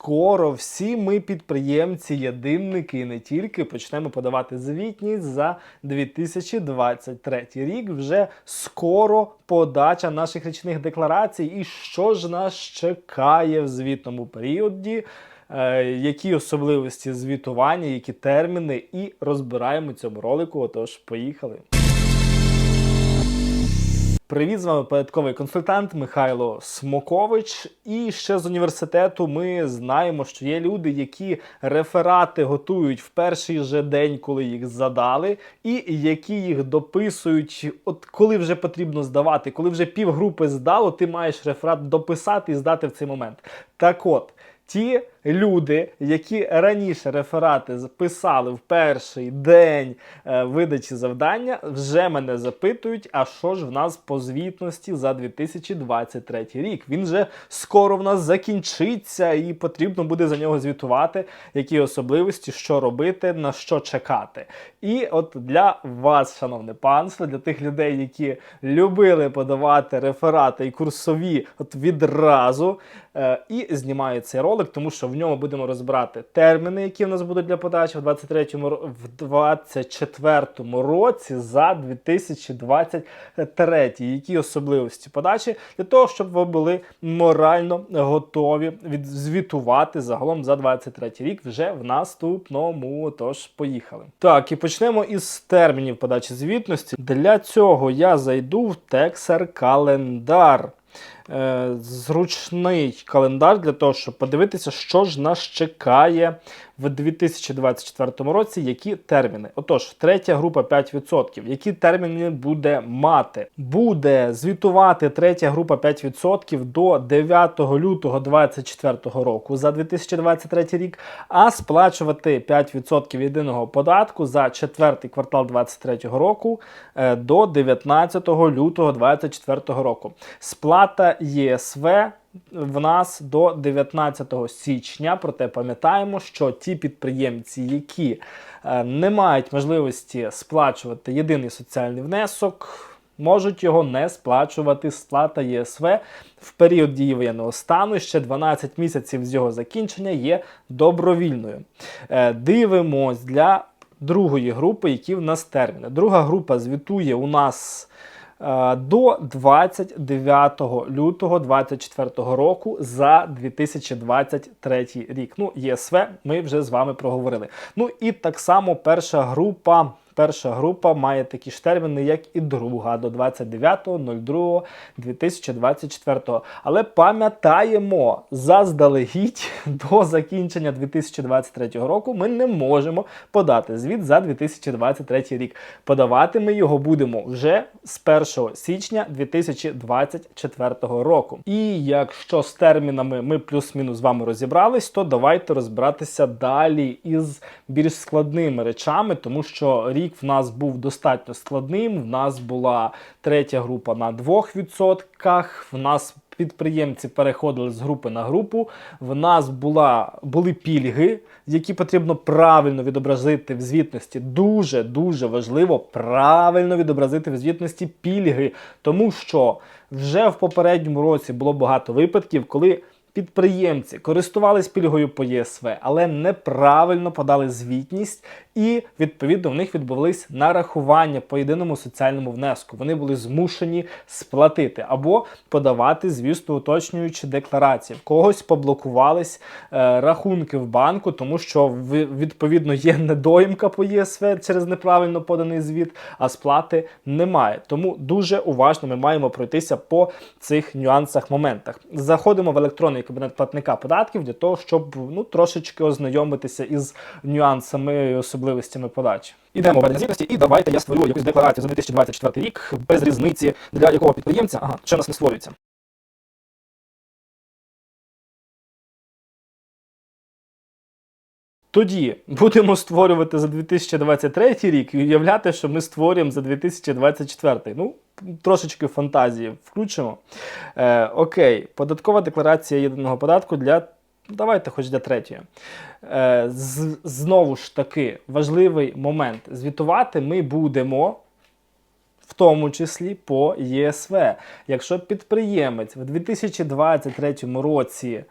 скоро всі ми підприємці, єдинники і не тільки почнемо подавати звітність за 2023 рік. Вже скоро подача наших річних декларацій. І що ж нас чекає в звітному періоді? Е, Які особливості звітування, які терміни, і розбираємо цьому ролику. Отож, поїхали. Привіт, з вами податковий консультант Михайло Смокович. І ще з університету ми знаємо, що є люди, які реферати готують в перший же день, коли їх задали, і які їх дописують, от коли вже потрібно здавати, коли вже півгрупи здало, ти маєш реферат дописати і здати в цей момент. Так от. Ті люди, які раніше реферати писали в перший день е, видачі завдання, вже мене запитують, а що ж в нас по звітності за 2023 рік? Він же скоро в нас закінчиться, і потрібно буде за нього звітувати, які особливості, що робити, на що чекати. І от для вас, шановне панство, для тих людей, які любили подавати реферати і курсові от відразу, е, і знімаю цей ролик, тому що в ньому будемо розбирати терміни, які в нас будуть для подачі в 23-му в 24-му році за 2023, які особливості подачі для того, щоб ви були морально готові відзвітувати загалом за 23 рік вже в наступному. Тож поїхали. Так, і почнемо із термінів подачі звітності. Для цього я зайду в Texer календар. Е, зручний календар для того, щоб подивитися, що ж нас чекає в 2024 році, які терміни. Отож, третя група 5%. Які терміни буде мати? Буде звітувати третя група 5% до 9 лютого 2024 року за 2023 рік, а сплачувати 5% єдиного податку за четвертий квартал 2023 року е, до 19 лютого 2024 року. Сплата ЄСВ в нас до 19 січня. Проте пам'ятаємо, що ті підприємці, які е, не мають можливості сплачувати єдиний соціальний внесок. Можуть його не сплачувати сплата ЄСВ в період дії воєнного стану. Ще 12 місяців з його закінчення є добровільною. Е, Дивимось для другої групи, які в нас терміни. Друга група звітує у нас до 29 лютого 2024 року за 2023 рік. Ну, ЄСВ ми вже з вами проговорили. Ну і так само перша група. Перша група має такі ж терміни, як і друга, до 29.02.2024. Але пам'ятаємо, заздалегідь до закінчення 2023 року ми не можемо подати звіт за 2023 рік. Подавати ми його будемо вже з 1 січня 2024 року. І якщо з термінами ми плюс-мінус з вами розібрались, то давайте розбиратися далі із більш складними речами, тому що рік в нас був достатньо складним. В нас була третя група на 2%, в нас підприємці переходили з групи на групу. В нас була, були пільги, які потрібно правильно відобразити в звітності. Дуже дуже важливо правильно відобразити в звітності пільги, тому що вже в попередньому році було багато випадків, коли підприємці користувались пільгою по ЄСВ, але неправильно подали звітність, і відповідно в них відбулись нарахування по єдиному соціальному внеску. Вони були змушені сплатити або подавати, звісно, уточнюючи декларації. В когось поблокувались е, рахунки в банку, тому що відповідно є недоїмка по ЄСВ через неправильно поданий звіт, а сплати немає. Тому дуже уважно ми маємо пройтися по цих нюансах моментах. Заходимо в електронний кабінет платника податків для того, щоб ну трошечки ознайомитися із нюансами і особливостями подачі. Ідемо в звітності, і давайте я створю якусь декларацію за 2024 рік без різниці для якого підприємця. Ага, ще у нас не створюється. Тоді будемо створювати за 2023 рік і уявляти, що ми створюємо за 2024. Ну, трошечки фантазії включимо. Е, окей, податкова декларація єдиного податку для. Давайте хоч для третьої. Е, з, знову ж таки, важливий момент. Звітувати ми будемо в тому числі по ЄСВ. Якщо підприємець в 2023 році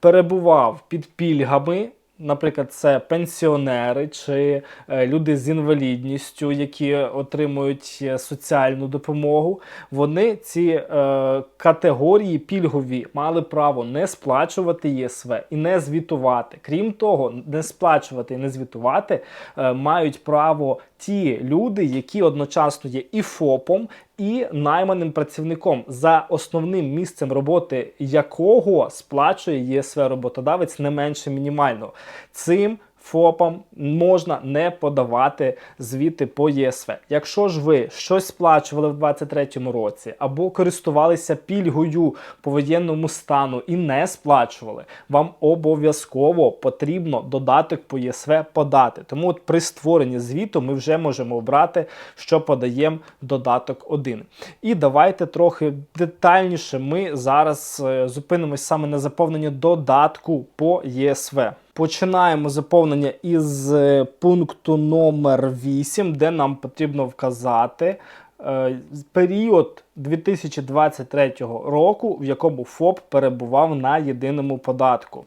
перебував під пільгами. Наприклад, це пенсіонери чи е, люди з інвалідністю, які отримують е, соціальну допомогу. Вони ці е, категорії пільгові мали право не сплачувати ЄСВ і не звітувати. Крім того, не сплачувати і не звітувати е, мають право ті люди, які одночасно є і ФОПом, і найманим працівником, за основним місцем роботи якого сплачує ЄСВ роботодавець не менше мінімального. Цим ФОПам можна не подавати звіти по ЄСВ. Якщо ж ви щось сплачували в 2023 році або користувалися пільгою по воєнному стану і не сплачували, вам обов'язково потрібно додаток по ЄСВ подати. Тому от при створенні звіту ми вже можемо обрати, що подаємо додаток 1. І давайте трохи детальніше ми зараз е, зупинимось саме на заповненні додатку по ЄСВ. Починаємо заповнення із е, пункту номер 8, де нам потрібно вказати е, період 2023 року, в якому ФОП перебував на єдиному податку.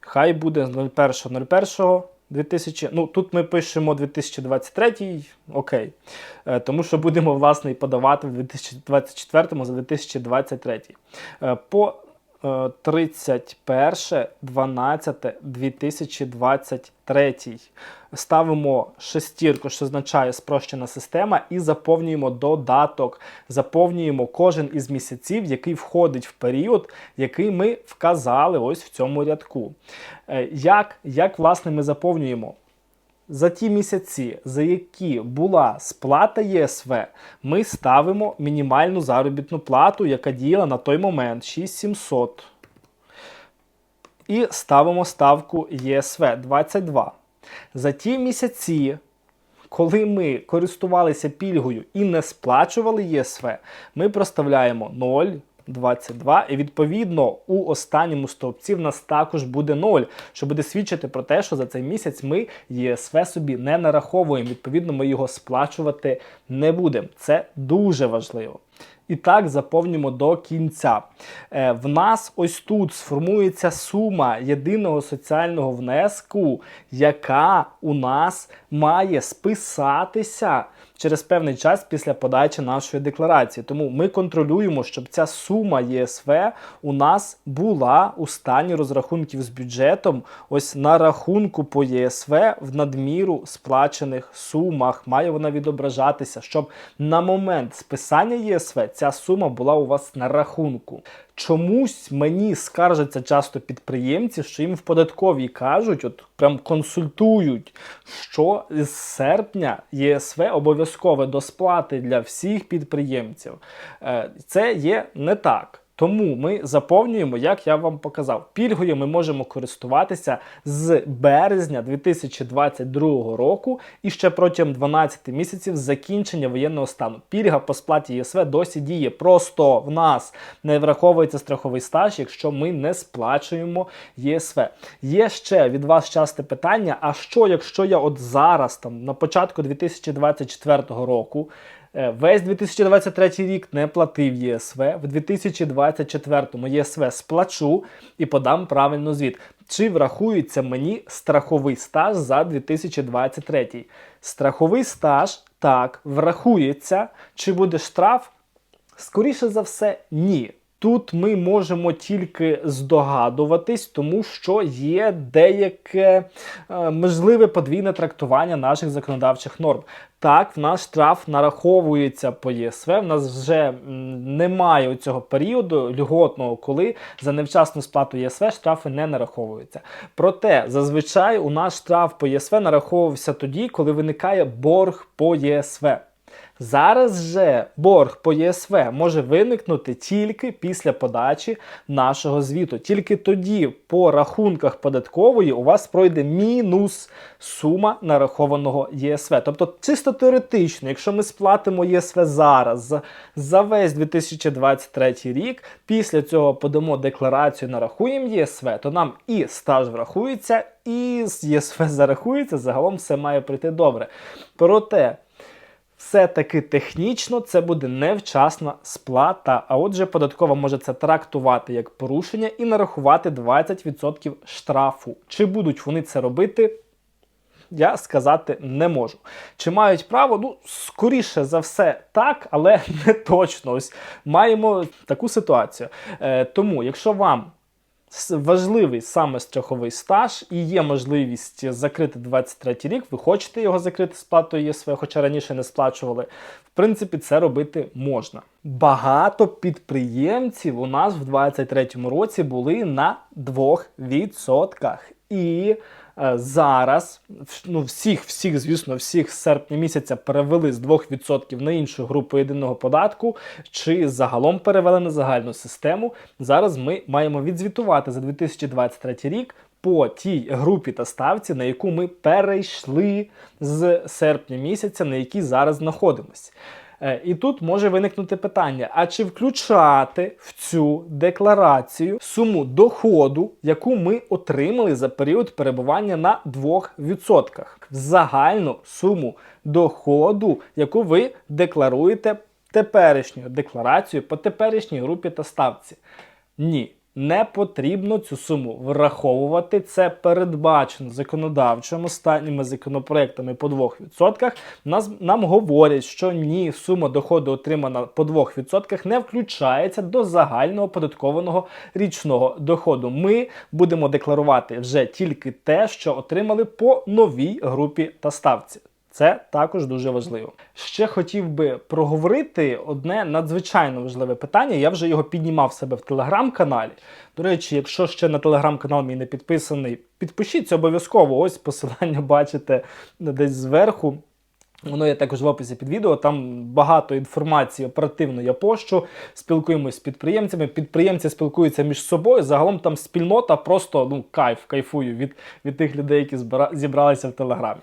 Хай буде з 01.01. 2000, ну тут ми пишемо 2023, окей. Е, тому що будемо власне і подавати в 2024 за 2023. Е, по 31.12.2023 ставимо шестірку, що означає спрощена система, і заповнюємо додаток. Заповнюємо кожен із місяців, який входить в період, який ми вказали ось в цьому рядку. Е, Як, як власне, ми заповнюємо? За ті місяці, за які була сплата ЄСВ, ми ставимо мінімальну заробітну плату, яка діяла на той момент 6700. І ставимо ставку ЄСВ 22. За ті місяці, коли ми користувалися пільгою і не сплачували ЄСВ, ми проставляємо 0. 22, і відповідно у останньому стовпці в нас також буде 0, що буде свідчити про те, що за цей місяць ми ЄСВ собі не нараховуємо. Відповідно, ми його сплачувати не будемо. Це дуже важливо. І так заповнюємо до кінця. Е, в нас ось тут сформується сума єдиного соціального внеску, яка у нас має списатися через певний час після подачі нашої декларації. Тому ми контролюємо, щоб ця сума ЄСВ у нас була у стані розрахунків з бюджетом, ось на рахунку по ЄСВ в надміру сплачених сумах. Має вона відображатися, щоб на момент списання ЄСВ ця сума була у вас на рахунку. Чомусь мені скаржаться часто підприємці, що їм в податковій кажуть, от прям консультують, що з серпня ЄСВ обов'язкове до сплати для всіх підприємців. Е, Це є не так. Тому ми заповнюємо, як я вам показав. Пільгою ми можемо користуватися з березня 2022 року і ще протягом 12 місяців закінчення воєнного стану. Пільга по сплаті ЄСВ досі діє. Просто в нас не враховується страховий стаж, якщо ми не сплачуємо ЄСВ. Є ще від вас часте питання: а що, якщо я от зараз, там на початку 2024 року, Весь 2023 рік не платив ЄСВ. В 2024 ЄСВ сплачу і подам правильно звіт. Чи врахується мені страховий стаж за 2023? Страховий стаж так врахується. Чи буде штраф? Скоріше за все, ні. Тут ми можемо тільки здогадуватись, тому що є деяке е, можливе подвійне трактування наших законодавчих норм. Так, в нас штраф нараховується по ЄСВ. В нас вже немає цього періоду льготного, коли за невчасну сплату ЄСВ штрафи не нараховуються. Проте зазвичай у нас штраф по ЄСВ нараховувався тоді, коли виникає борг по ЄСВ. Зараз же борг по ЄСВ може виникнути тільки після подачі нашого звіту. Тільки тоді по рахунках податкової у вас пройде мінус сума нарахованого ЄСВ. Тобто, чисто теоретично, якщо ми сплатимо ЄСВ зараз за, весь 2023 рік, після цього подамо декларацію, нарахуємо ЄСВ, то нам і стаж врахується, і з ЄСВ зарахується. Загалом все має прийти добре. Проте. Все-таки технічно це буде невчасна сплата. А отже, податкова може це трактувати як порушення і нарахувати 20% штрафу. Чи будуть вони це робити? Я сказати не можу. Чи мають право? Ну, скоріше за все, так, але не точно. Ось маємо таку ситуацію. Е, тому, якщо вам важливий саме страховий стаж і є можливість закрити 23 рік, ви хочете його закрити сплатою ЄСВ, хоча раніше не сплачували. В принципі, це робити можна. Багато підприємців у нас в 23 році були на 2%. І зараз ну, всіх, всіх, звісно, всіх з серпня місяця перевели з 2% на іншу групу єдиного податку, чи загалом перевели на загальну систему. Зараз ми маємо відзвітувати за 2023 рік. По тій групі та ставці, на яку ми перейшли з серпня місяця, на якій зараз знаходимося. Е, І тут може виникнути питання: а чи включати в цю декларацію суму доходу, яку ми отримали за період перебування на 2%? В загальну суму доходу, яку ви декларуєте теперішньою декларацією по теперішній групі та ставці? Ні. Не потрібно цю суму враховувати. Це передбачено законодавчим останніми законопроектами по 2%. Нас, нам говорять, що ні, сума доходу отримана по 2% не включається до загального податкованого річного доходу. Ми будемо декларувати вже тільки те, що отримали по новій групі та ставці. Це також дуже важливо. Ще хотів би проговорити одне надзвичайно важливе питання. Я вже його піднімав себе в телеграм-каналі. До речі, якщо ще на телеграм-канал мій не підписаний, підпишіться обов'язково. Ось посилання бачите десь зверху. Воно є також в описі під відео. Там багато інформації оперативно я пощу. Спілкуємось з підприємцями. Підприємці спілкуються між собою. Загалом там спільнота просто ну кайф, кайфую від, від тих людей, які збира... зібралися в телеграмі.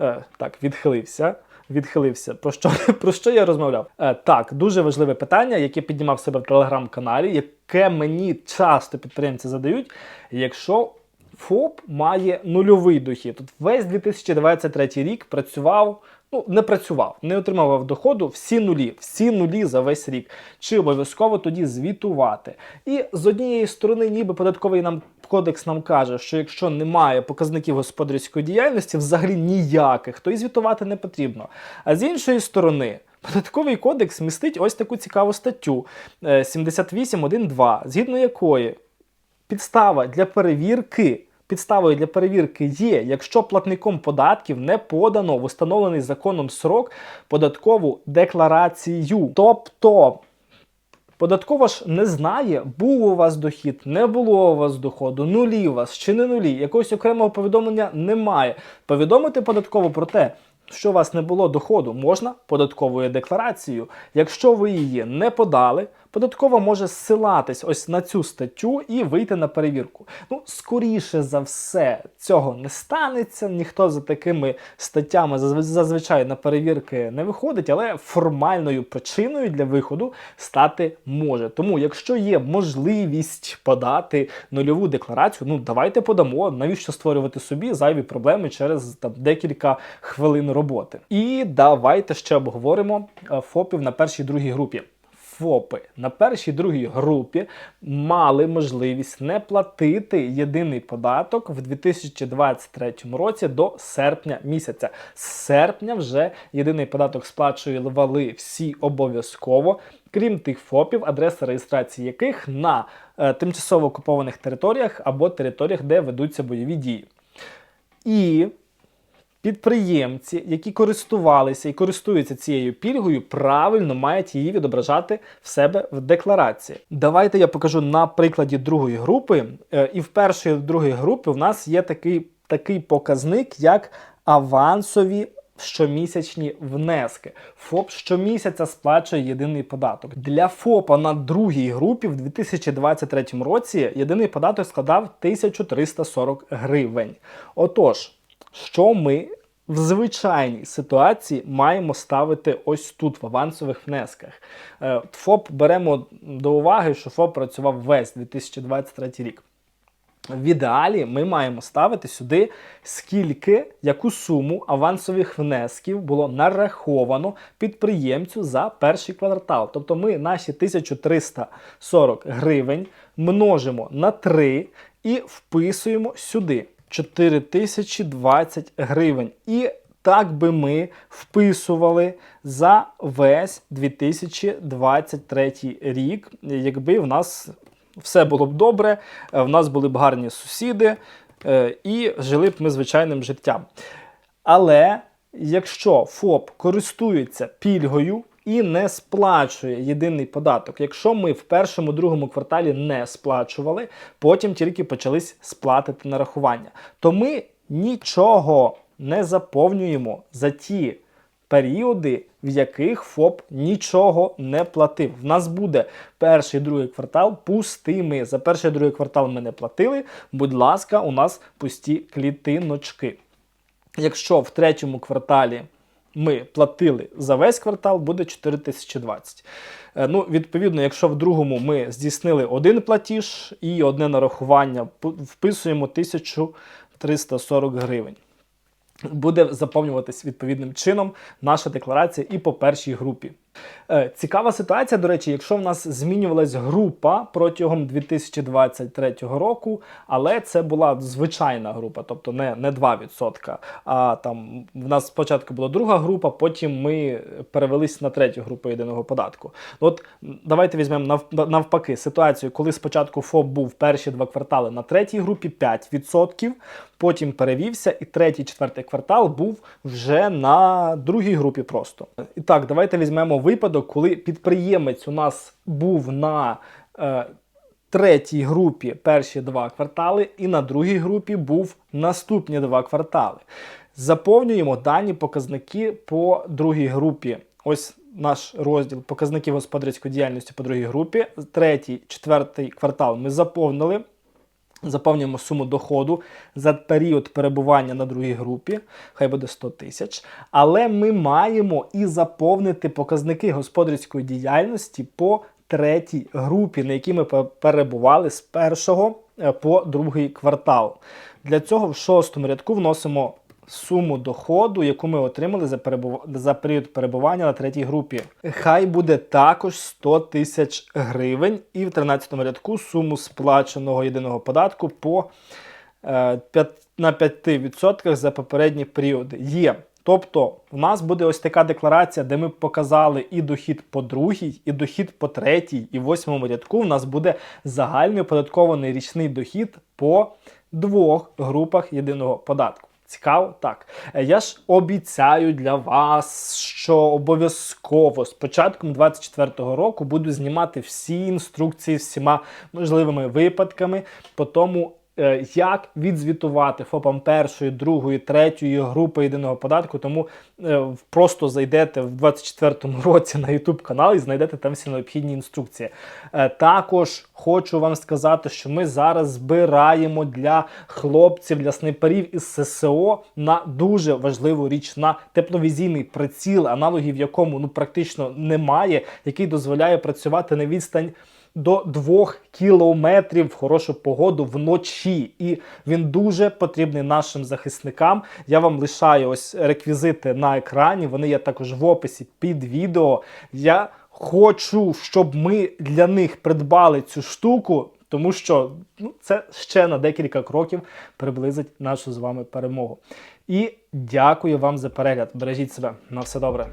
Е, так, відхилився. Відхилився. Про що, про що я розмовляв? Е, так, дуже важливе питання, яке піднімав себе в телеграм-каналі, яке мені часто підприємці задають. Якщо ФОП має нульовий дохід. От весь 2023 рік працював, ну не працював, не отримував доходу всі нулі, всі нулі за весь рік. Чи обов'язково тоді звітувати? І з однієї сторони, ніби податковий нам кодекс нам каже, що якщо немає показників господарської діяльності, взагалі ніяких, то і звітувати не потрібно. А з іншої сторони. Податковий кодекс містить ось таку цікаву статтю е, 78.1.2, згідно якої Підстава для перевірки. Підставою для перевірки є, якщо платником податків не подано в установлений законом срок податкову декларацію. Тобто податкова ж не знає, був у вас дохід, не було у вас доходу, нулі у вас чи не нулі. Якогось окремого повідомлення немає. Повідомити податково про те, що у вас не було доходу, можна податковою декларацією. Якщо ви її не подали, податкова може зсилатись ось на цю статтю і вийти на перевірку. Ну, скоріше за все, цього не станеться. Ніхто за такими статтями зазвичай на перевірки не виходить, але формальною причиною для виходу стати може. Тому, якщо є можливість подати нульову декларацію, ну давайте подамо. Навіщо створювати собі зайві проблеми через там декілька хвилин роботи? І давайте ще обговоримо е, ФОПів на першій другій групі. ФОПи на першій другій групі мали можливість не платити єдиний податок в 2023 році до серпня місяця. З серпня вже єдиний податок сплачували всі обов'язково, крім тих ФОПів, адреса реєстрації яких на е, тимчасово окупованих територіях або територіях, де ведуться бойові дії. І підприємці, які користувалися і користуються цією пільгою, правильно мають її відображати в себе в декларації. Давайте я покажу на прикладі другої групи. Е, І в першій і в другій групі в нас є такий, такий показник, як авансові. Щомісячні внески. ФОП щомісяця сплачує єдиний податок. Для ФОПа на другій групі в 2023 році єдиний податок складав 1340 гривень. Отож, що ми в звичайній ситуації маємо ставити ось тут, в авансових внесках. Е, ФОП беремо до уваги, що ФОП працював весь 2023 рік. В ідеалі ми маємо ставити сюди, скільки, яку суму авансових внесків було нараховано підприємцю за перший квартал. Тобто ми наші 1340 гривень множимо на 3 і вписуємо сюди 4020 гривень. І так би ми вписували за весь 2023 рік, якби в нас все було б добре, е, в нас були б гарні сусіди е, і жили б ми звичайним життям. Але якщо ФОП користується пільгою і не сплачує єдиний податок, якщо ми в першому другому кварталі не сплачували, потім тільки почались сплатити нарахування, то ми нічого не заповнюємо за ті періоди, в яких ФОП нічого не платив. В нас буде перший другий квартал пустими. За перший другий квартал ми не платили. Будь ласка, у нас пусті клітиночки. Якщо в третьому кварталі ми платили за весь квартал, буде 4020. Е, Ну, відповідно, якщо в другому ми здійснили один платіж і одне нарахування, вписуємо 1340 гривень. Буде заповнюватись відповідним чином наша декларація і по першій групі. Е, Цікава ситуація, до речі, якщо в нас змінювалась група протягом 2023 року, але це була звичайна група, тобто не, не 2%. А там в нас спочатку була друга група, потім ми перевелись на третю групу єдиного податку. Ну, От давайте візьмемо нав- навпаки ситуацію, коли спочатку ФОП був перші два квартали на третій групі 5%, потім перевівся, і третій, четвертий квартал був вже на другій групі просто. І так, давайте візьмемо випадок, коли підприємець у нас був на е, третій групі перші два квартали, і на другій групі був наступні два квартали. Заповнюємо дані показники по другій групі. Ось наш розділ показники господарської діяльності по другій групі. Третій, четвертий квартал ми заповнили. Заповнюємо суму доходу за період перебування на другій групі, хай буде 100 тисяч. Але ми маємо і заповнити показники господарської діяльності по третій групі, на якій ми перебували з першого е, по другий квартал. Для цього в шостому рядку вносимо суму доходу, яку ми отримали за, перебув... за період перебування на третій групі. Хай буде також 100 тисяч гривень, і в 13 рядку суму сплаченого єдиного податку по е, на 5% за попередні періоди. Є. Тобто, в нас буде ось така декларація, де ми показали і дохід по другій, і дохід по третій, і восьмому рядку. В нас буде загальний оподаткований річний дохід по двох групах єдиного податку. Цікаво? Так. Е, Я ж обіцяю для вас, що обов'язково з початком 24-го року буду знімати всі інструкції всіма можливими випадками по тому, як відзвітувати ФОПам першої, другої, третьої групи єдиного податку. Тому е, просто зайдете в 24-му році на YouTube канал і знайдете там всі необхідні інструкції. Е, Також хочу вам сказати, що ми зараз збираємо для хлопців, для снайперів із ССО на дуже важливу річ на тепловізійний приціл, аналогів якому ну практично немає, який дозволяє працювати на відстань до 2 кілометрів в хорошу погоду вночі. І він дуже потрібний нашим захисникам. Я вам лишаю ось реквізити на екрані. Вони є також в описі під відео. Я хочу, щоб ми для них придбали цю штуку. Тому що ну, це ще на декілька кроків приблизить нашу з вами перемогу. І дякую вам за перегляд. Бережіть себе на все добре.